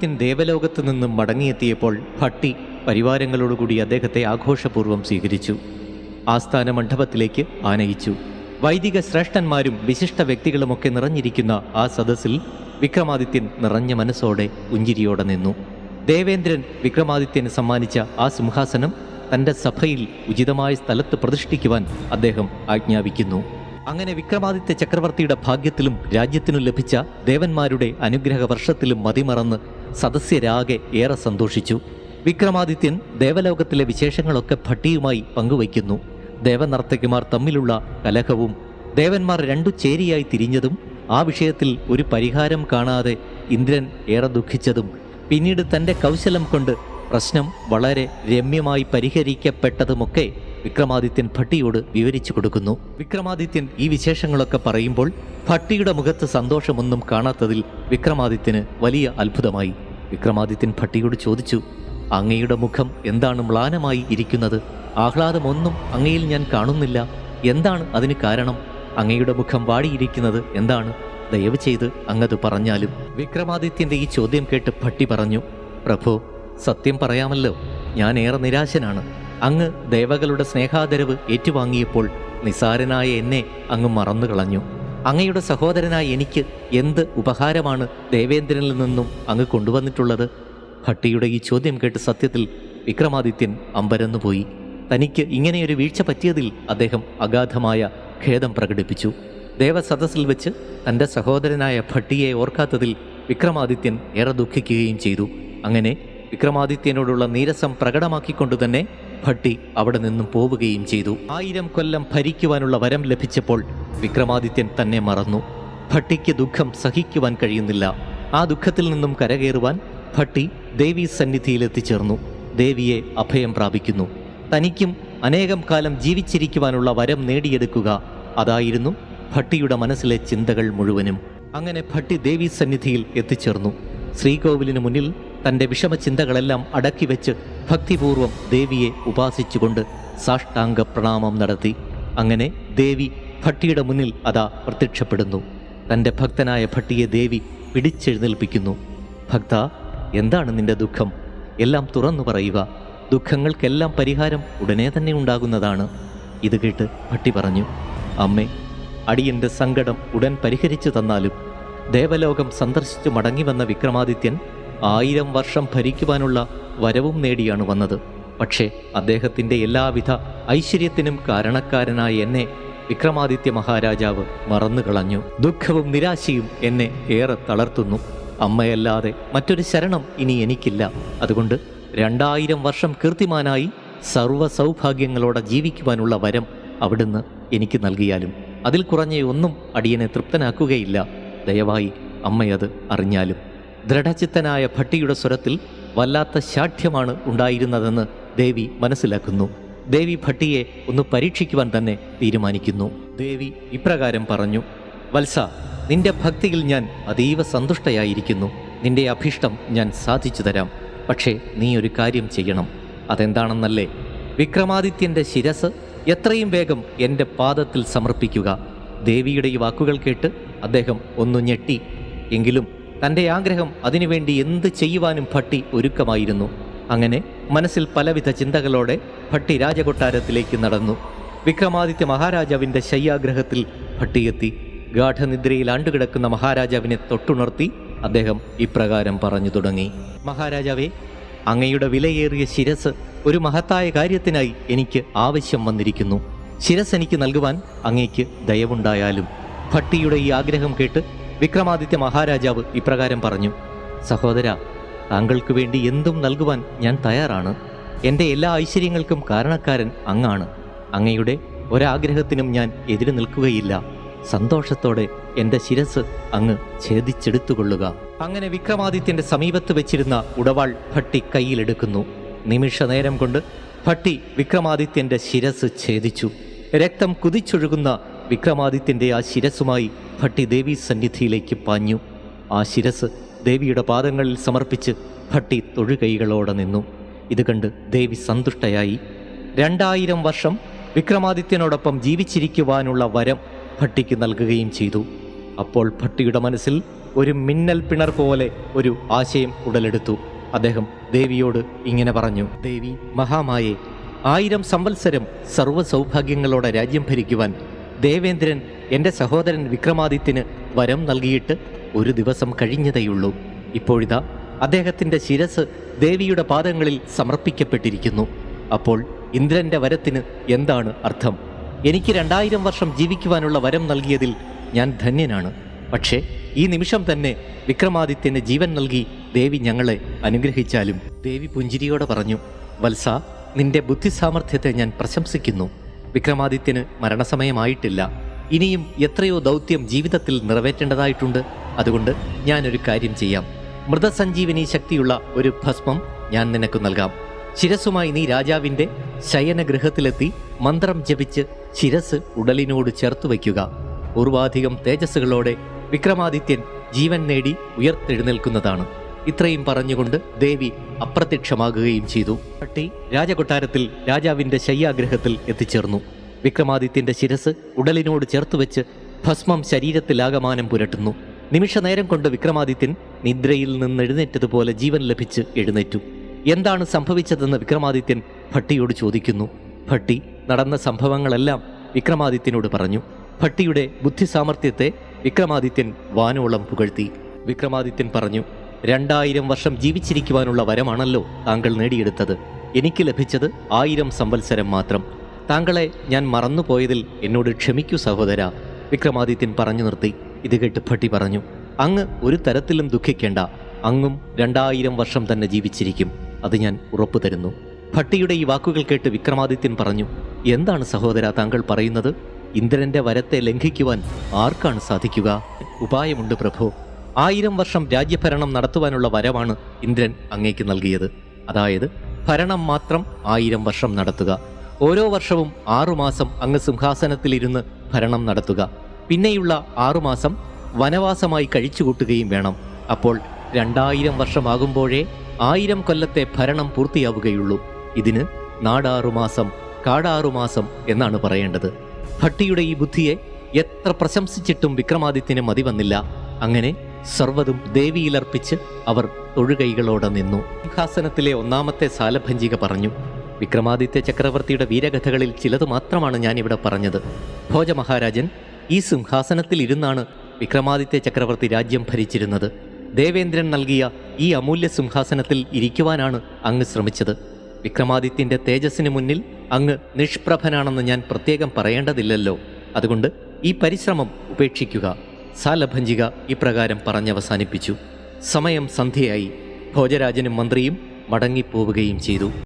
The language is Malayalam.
വിക്രമാദിത്യൻ ദേവലോകത്ത് നിന്നും മടങ്ങിയെത്തിയപ്പോൾ ഭട്ടി പരിവാരങ്ങളോടുകൂടി അദ്ദേഹത്തെ ആഘോഷപൂർവം സ്വീകരിച്ചു. ആസ്ഥാന മണ്ഡപത്തിലേക്ക് ആനയിച്ചു. വൈദിക ശ്രേഷ്ഠന്മാരും വിശിഷ്ട വ്യക്തികളുമൊക്കെ നിറഞ്ഞിരിക്കുന്ന ആ സദസ്സിൽ വിക്രമാദിത്യൻ നിറഞ്ഞ മനസ്സോടെ പുഞ്ചിരിയോടെ നിന്നു. ദേവേന്ദ്രൻ വിക്രമാദിത്യന് സമ്മാനിച്ച ആ സിംഹാസനം തന്റെ സഭയിൽ ഉചിതമായ സ്ഥലത്ത് പ്രതിഷ്ഠിക്കുവാൻ അദ്ദേഹം ആജ്ഞാപിക്കുന്നു. അങ്ങനെ വിക്രമാദിത്യ ചക്രവർത്തിയുടെ ഭാഗ്യത്തിലും രാജ്യത്തിനും ലഭിച്ച ദേവന്മാരുടെ അനുഗ്രഹ വർഷത്തിലും മതിമറന്ന് സദസ്യരാകെ ഏറെ സന്തോഷിച്ചു. വിക്രമാദിത്യൻ ദേവലോകത്തിലെ വിശേഷങ്ങളൊക്കെ ഭട്ടിയുമായി പങ്കുവയ്ക്കുന്നു. ദേവനർത്തകിമാർ തമ്മിലുള്ള കലഹവും ദേവന്മാർ രണ്ടു ചേരിയായി തിരിഞ്ഞതും ആ വിഷയത്തിൽ ഒരു പരിഹാരം കാണാതെ ഇന്ദ്രൻ ഏറെ ദുഃഖിച്ചതും പിന്നീട് തന്റെ കൗശലം കൊണ്ട് പ്രശ്നം വളരെ രമ്യമായി പരിഹരിക്കപ്പെട്ടതുമൊക്കെ വിക്രമാദിത്യൻ ഭട്ടിയോട് വിവരിച്ചു കൊടുക്കുന്നു. വിക്രമാദിത്യൻ ഈ വിശേഷങ്ങളൊക്കെ പറയുമ്പോൾ ഭട്ടിയുടെ മുഖത്ത് സന്തോഷമൊന്നും കാണാത്തതിൽ വിക്രമാദിത്യന് വലിയ അത്ഭുതമായി. വിക്രമാദിത്യൻ ഭട്ടിയോട് ചോദിച്ചു അങ്ങയുടെ മുഖം എന്താണ് മ്ലാനമായി ഇരിക്കുന്നത്? ആഹ്ലാദമൊന്നും അങ്ങയിൽ ഞാൻ കാണുന്നില്ല. എന്താണ് അതിന് കാരണം? അങ്ങയുടെ മുഖം വാടിയിരിക്കുന്നത് എന്താണ്? ദയവ് ചെയ്ത് അങ്ങത് പറഞ്ഞാലും. വിക്രമാദിത്യന്റെ ഈ ചോദ്യം കേട്ട് ഭട്ടി പറഞ്ഞു പ്രഭു സത്യം പറയാമല്ലോ. ഞാൻ ഏറെ നിരാശനാണ്. അങ്ങ് ദേവകളുടെ സ്നേഹാദരവ് ഏറ്റുവാങ്ങിയപ്പോൾ നിസാരനായ എന്നെ അങ്ങ് മറന്നു കളഞ്ഞു അങ്ങയുടെ സഹോദരനായ എനിക്ക് എന്ത് ഉപഹാരമാണ് ദേവേന്ദ്രനിൽ നിന്നും അങ്ങ് കൊണ്ടുവന്നിട്ടുള്ളത്? ഭട്ടിയുടെ ഈ ചോദ്യം കേട്ട് സത്യത്തിൽ വിക്രമാദിത്യൻ അമ്പരന്നുപോയി. തനിക്ക് ഇങ്ങനെയൊരു വീഴ്ച പറ്റിയതിൽ അദ്ദേഹം അഗാധമായ ഖേദം പ്രകടിപ്പിച്ചു. ദേവസദസ്സിൽ വെച്ച് തന്റെ സഹോദരനായ ഭട്ടിയെ ഓർക്കാത്തതിൽ വിക്രമാദിത്യൻ ഏറെ ദുഃഖിക്കുകയും ചെയ്തു. അങ്ങനെ വിക്രമാദിത്യനോടുള്ള നീരസം പ്രകടമാക്കിക്കൊണ്ടു തന്നെ ഭട്ടി അവിടെ നിന്നും പോവുകയും ചെയ്തു. ആയിരം കൊല്ലം ഭരിക്കുവാനുള്ള വരം ലഭിച്ചപ്പോൾ വിക്രമാദിത്യൻ തന്നെ മറന്നു. ഭട്ടിക്ക് ദുഃഖം സഹിക്കുവാൻ കഴിയുന്നില്ല. ആ ദുഃഖത്തിൽ നിന്നും കരകയറുവാൻ ഭട്ടി ദേവി സന്നിധിയിലെത്തിച്ചേർന്നു. ദേവിയെ അഭയം പ്രാപിക്കുന്നു. തനിക്കും അനേകം കാലം ജീവിച്ചിരിക്കുവാനുള്ള വരം നേടിയെടുക്കുക അതായിരുന്നു ഭട്ടിയുടെ മനസ്സിലെ ചിന്തകൾ മുഴുവനും. അങ്ങനെ ഭട്ടി ദേവി സന്നിധിയിൽ എത്തിച്ചേർന്നു. ശ്രീകോവിലിന് മുന്നിൽ തന്റെ വിഷമചിന്തകളെല്ലാം അടക്കി വെച്ച് ഭക്തിപൂർവം ദേവിയെ ഉപാസിച്ചുകൊണ്ട് സാഷ്ടാംഗ പ്രണാമം നടത്തി. അങ്ങനെ ദേവി ഭട്ടിയുടെ മുന്നിൽ അതാ പ്രത്യക്ഷപ്പെടുന്നു. തന്റെ ഭക്തനായ ഭട്ടിയെ ദേവി പിടിച്ചെഴുന്നേൽപ്പിക്കുന്നു. ഭക്ത എന്താണ് നിന്റെ ദുഃഖം? എല്ലാം തുറന്നു പറയുക. ദുഃഖങ്ങൾക്കെല്ലാം പരിഹാരം ഉടനെ തന്നെ ഉണ്ടാകുന്നതാണ്. ഇത് കേട്ട് ഭട്ടി പറഞ്ഞു അമ്മേ അടിയന്റെ സങ്കടം ഉടൻ പരിഹരിച്ചു തന്നാലും ദേവലോകം സന്ദർശിച്ചു മടങ്ങി വന്ന വിക്രമാദിത്യൻ ആയിരം വർഷം ഭരിക്കുവാനുള്ള വരവും നേടിയാണ് വന്നത്. പക്ഷേ അദ്ദേഹത്തിന്റെ എല്ലാവിധ ഐശ്വര്യത്തിനും കാരണക്കാരനായ എന്നെ വിക്രമാദിത്യ മഹാരാജാവ് മറന്നുകളഞ്ഞു. ദുഃഖവും നിരാശയും എന്നെ ഏറെ തളർത്തുന്നു. അമ്മയല്ലാതെ മറ്റൊരു ശരണം ഇനി എനിക്കില്ല. അതുകൊണ്ട് രണ്ടായിരം വർഷം കീർത്തിമാനായി സർവ സൗഭാഗ്യങ്ങളോടെ ജീവിക്കുവാനുള്ള വരം അവിടുന്ന് എനിക്ക് നൽകിയാലും അതിൽ കുറഞ്ഞ ഒന്നും അടിയനെ തൃപ്തനാക്കുകയില്ല. ദയവായി അമ്മയത് അറിഞ്ഞാലും. ദൃഢചിത്തനായ ഭട്ടിയുടെ സ്വരത്തിൽ വല്ലാത്ത ശാഠ്യമാണ് ഉണ്ടായിരുന്നതെന്ന് ദേവി മനസ്സിലാക്കുന്നു. ദേവി ഭട്ടിയെ ഒന്ന് പരീക്ഷിക്കുവാൻ തന്നെ തീരുമാനിക്കുന്നു. ദേവി ഇപ്രകാരം പറഞ്ഞു വത്സ നിന്റെ ഭക്തിയിൽ ഞാൻ അതീവ സന്തുഷ്ടയായിരിക്കുന്നു. നിന്റെ അഭീഷ്ടം ഞാൻ സാധിച്ചു തരാം. പക്ഷേ നീ ഒരു കാര്യം ചെയ്യണം. അതെന്താണെന്നല്ലേ? വിക്രമാദിത്യന്റെ ശിരസ് എത്രയും വേഗം എന്റെ പാദത്തിൽ സമർപ്പിക്കുക. ദേവിയുടെ ഈ വാക്കുകൾ കേട്ട് അദ്ദേഹം ഒന്നു ഞെട്ടി. എങ്കിലും തന്റെ ആഗ്രഹം അതിനുവേണ്ടി എന്ത് ചെയ്യുവാനും ഭട്ടി ഒരുക്കമായിരുന്നു. അങ്ങനെ മനസ്സിൽ പലവിധ ചിന്തകളോടെ ഭട്ടി രാജകൊട്ടാരത്തിലേക്ക് നടന്നു. വിക്രമാദിത്യ മഹാരാജാവിന്റെ ശയ്യാഗ്രഹത്തിൽ ഭട്ടിയെത്തി ഗാഠനിദ്രയിൽ ആണ്ടുകിടക്കുന്ന മഹാരാജാവിനെ തൊട്ടുണർത്തി അദ്ദേഹം ഇപ്രകാരം പറഞ്ഞു തുടങ്ങി. മഹാരാജാവേ അങ്ങയുടെ വിലയേറിയ ശിരസ് ഒരു മഹത്തായ കാര്യത്തിനായി എനിക്ക് ആവശ്യം വന്നിരിക്കുന്നു. ശിരസ് എനിക്ക് നൽകുവാൻ അങ്ങേക്ക് ദയവുണ്ടായാലും ഭട്ടിയുടെ ഈ ആഗ്രഹം കേട്ട് വിക്രമാദിത്യ മഹാരാജാവ് ഇപ്രകാരം പറഞ്ഞു സഹോദര താങ്കൾക്ക് വേണ്ടി എന്തും നൽകുവാൻ ഞാൻ തയ്യാറാണ്. എന്റെ എല്ലാ ഐശ്വര്യങ്ങൾക്കും കാരണക്കാരൻ അങ്ങാണ്. അങ്ങയുടെ ഒരാഗ്രഹത്തിനും ഞാൻ എതിര് നിൽക്കുകയില്ല. സന്തോഷത്തോടെ എന്റെ ശിരസ് അങ്ങ് ഛേദിച്ചെടുത്തുകൊള്ളുക. അങ്ങനെ വിക്രമാദിത്യന്റെ സമീപത്ത് വെച്ചിരുന്ന ഉടവാൾ ഭട്ടി കയ്യിലെടുക്കുന്നു നിമിഷ നേരം കൊണ്ട് ഭട്ടി വിക്രമാദിത്യന്റെ ശിരസ് ഛേദിച്ചു. രക്തം കുതിച്ചൊഴുകുന്ന വിക്രമാദിത്യന്റെ ആ ശിരസുമായി ഭട്ടി ദേവി സന്നിധിയിലേക്ക് പാഞ്ഞു. ആ ശിരസ് ദേവിയുടെ പാദങ്ങളിൽ സമർപ്പിച്ച് ഭട്ടി തൊഴുകൈകളോടെ നിന്നു. ഇത് കണ്ട് ദേവി സന്തുഷ്ടയായി. രണ്ടായിരം വർഷം വിക്രമാദിത്യനോടൊപ്പം ജീവിച്ചിരിക്കുവാനുള്ള വരം ഭട്ടിക്ക് നൽകുകയും ചെയ്തു. അപ്പോൾ ഭട്ടിയുടെ മനസ്സിൽ ഒരു മിന്നൽ പിണർ പോലെ ഒരു ആശയം ഉടലെടുത്തു. അദ്ദേഹം ദേവിയോട് ഇങ്ങനെ പറഞ്ഞു ദേവി മഹാമായെ ആയിരം സംവത്സരം സർവസൗഭാഗ്യങ്ങളോടെ രാജ്യം ഭരിക്കുവാൻ ദേവേന്ദ്രൻ എന്റെ സഹോദരൻ വിക്രമാദിത്യന് വരം നൽകിയിട്ട് ഒരു ദിവസം കഴിഞ്ഞതേയുള്ളൂ. ഇപ്പോഴിതാ അദ്ദേഹത്തിന്റെ ശിരസ് ദേവിയുടെ പാദങ്ങളിൽ സമർപ്പിക്കപ്പെട്ടിരിക്കുന്നു. അപ്പോൾ ഇന്ദ്രന്റെ വരത്തിന് എന്താണ് അർത്ഥം? എനിക്ക് രണ്ടായിരം വർഷം ജീവിക്കുവാനുള്ള വരം നൽകിയതിൽ ഞാൻ ധന്യനാണ്. പക്ഷേ ഈ നിമിഷം തന്നെ വിക്രമാദിത്യന് ജീവൻ നൽകി ദേവി ഞങ്ങളെ അനുഗ്രഹിച്ചാലും. ദേവി പുഞ്ചിരിയോടെ പറഞ്ഞു വത്സ നിന്റെ ബുദ്ധിസാമർഥ്യത്തെ ഞാൻ പ്രശംസിക്കുന്നു. വിക്രമാദിത്യന് മരണസമയമായിട്ടില്ല. ഇനിയും എത്രയോ ദൗത്യം ജീവിതത്തിൽ നിറവേറ്റേണ്ടതായിട്ടുണ്ട്. അതുകൊണ്ട് ഞാനൊരു കാര്യം ചെയ്യാം. മൃതസഞ്ജീവനി ശക്തിയുള്ള ഒരു ഭസ്മം ഞാൻ നിനക്ക് നൽകാം. ശിരസുമായി നീ രാജാവിന്റെ ശയനഗൃഹത്തിലെത്തി മന്ത്രം ജപിച്ച് ശിരസ് ഉടലിനോട് ചേർത്ത് വയ്ക്കുക. പൂർവാധികം തേജസ്സുകളോടെ വിക്രമാദിത്യൻ ജീവൻ നേടി ഉയർത്തെഴുന്നേൽക്കുന്നതാണ്. ഇത്രയും പറഞ്ഞുകൊണ്ട് ദേവി അപ്രത്യക്ഷമാകുകയും ചെയ്തു. പട്ടി രാജകൊട്ടാരത്തിൽ രാജാവിന്റെ ശയ്യാഗ്രഹത്തിൽ എത്തിച്ചേർന്നു. വിക്രമാദിത്യന്റെ ശിരസ് ഉടലിനോട് ചേർത്തുവെച്ച് ഭസ്മം ശരീരത്തിലാകമാനം പുരട്ടുന്നു. നിമിഷനേരം കൊണ്ട് വിക്രമാദിത്യൻ നിദ്രയിൽ നിന്ന് എഴുന്നേറ്റതുപോലെ ജീവൻ ലഭിച്ച് എഴുന്നേറ്റു. എന്താണ് സംഭവിച്ചതെന്ന് വിക്രമാദിത്യൻ ഭട്ടിയോട് ചോദിക്കുന്നു. ഭട്ടി നടന്ന സംഭവങ്ങളെല്ലാം വിക്രമാദിത്യനോട് പറഞ്ഞു. ഭട്ടിയുടെ ബുദ്ധിസാമർഥ്യത്തെ വിക്രമാദിത്യൻ വാനോളം പുകഴ്ത്തി. വിക്രമാദിത്യൻ പറഞ്ഞു രണ്ടായിരം വർഷം ജീവിച്ചിരിക്കുവാനുള്ള വരമാണല്ലോ താങ്കൾ നേടിയെടുത്തത്. എനിക്ക് ലഭിച്ചത് ആയിരം സംവത്സരം മാത്രം. താങ്കളെ ഞാൻ മറന്നുപോയതിൽ എന്നോട് ക്ഷമിക്കൂ സഹോദര. വിക്രമാദിത്യൻ പറഞ്ഞു നിർത്തി. ഇത് കേട്ട് ഭട്ടി പറഞ്ഞു. അങ്ങ് ഒരു തരത്തിലും ദുഃഖിക്കേണ്ട. അങ്ങും രണ്ടായിരം വർഷം തന്നെ ജീവിച്ചിരിക്കും. അത് ഞാൻ ഉറപ്പു തരുന്നു. ഭട്ടിയുടെ ഈ വാക്കുകൾ കേട്ട് വിക്രമാദിത്യൻ പറഞ്ഞു. എന്താണ് സഹോദര താങ്കൾ പറയുന്നത്? ഇന്ദ്രന്റെ വരത്തെ ലംഘിക്കുവാൻ ആർക്കാണ് സാധിക്കുക? ഉപായമുണ്ട് പ്രഭു. ആയിരം വർഷം രാജ്യഭരണം നടത്തുവാനുള്ള വരവാണ് ഇന്ദ്രൻ അങ്ങേക്ക് നൽകിയത്. അതായത് ഭരണം മാത്രം ആയിരം വർഷം നടത്തുക. ഓരോ വർഷവും ആറുമാസം അങ്ങ് സിംഹാസനത്തിലിരുന്ന് ഭരണം നടത്തുക. പിന്നെയുള്ള ആറുമാസം വനവാസമായി കഴിച്ചുകൂട്ടുകയും വേണം. അപ്പോൾ രണ്ടായിരം വർഷമാകുമ്പോഴേ ആയിരം കൊല്ലത്തെ ഭരണം പൂർത്തിയാവുകയുള്ളൂ. ഇതിന് നാടാറുമാസം കാടാറുമാസം എന്നാണ് പറയേണ്ടത്. ഭട്ടിയുടെ ഈ ബുദ്ധിയെ എത്ര പ്രശംസിച്ചിട്ടും വിക്രമാദിത്യന് മതി വന്നില്ല അങ്ങനെ സർവതും ദേവിയിലർപ്പിച്ച് അവർ തൊഴുകൈകളോടെ നിന്നു. സിംഹാസനത്തിലെ ഒന്നാമത്തെ സാലഭഞ്ചിക പറഞ്ഞു വിക്രമാദിത്യ ചക്രവർത്തിയുടെ വീരകഥകളിൽ ചിലത് മാത്രമാണ് ഞാൻ ഇവിടെ പറഞ്ഞത്. ഭോജ മഹാരാജൻ ഈ സിംഹാസനത്തിൽ ഇരുന്നാണ് വിക്രമാദിത്യ ചക്രവർത്തി രാജ്യം ഭരിച്ചിരുന്നത്. ദേവേന്ദ്രൻ നൽകിയ ഈ അമൂല്യ സിംഹാസനത്തിൽ ഇരിക്കുവാനാണ് അങ്ങ് ശ്രമിച്ചത്. വിക്രമാദിത്യന്റെ തേജസ്സിന് മുന്നിൽ അങ്ങ് നിഷ്പ്രഭനാണെന്ന് ഞാൻ പ്രത്യേകം പറയേണ്ടതില്ലല്ലോ. അതുകൊണ്ട് ഈ പരിശ്രമം ഉപേക്ഷിക്കുക. സാലഭഞ്ജിക ഇപ്രകാരം പറഞ്ഞവസാനിപ്പിച്ചു. സമയം സന്ധ്യയായി. ഭോജരാജനും മന്ത്രിയും മടങ്ങിപ്പോവുകയും ചെയ്തു.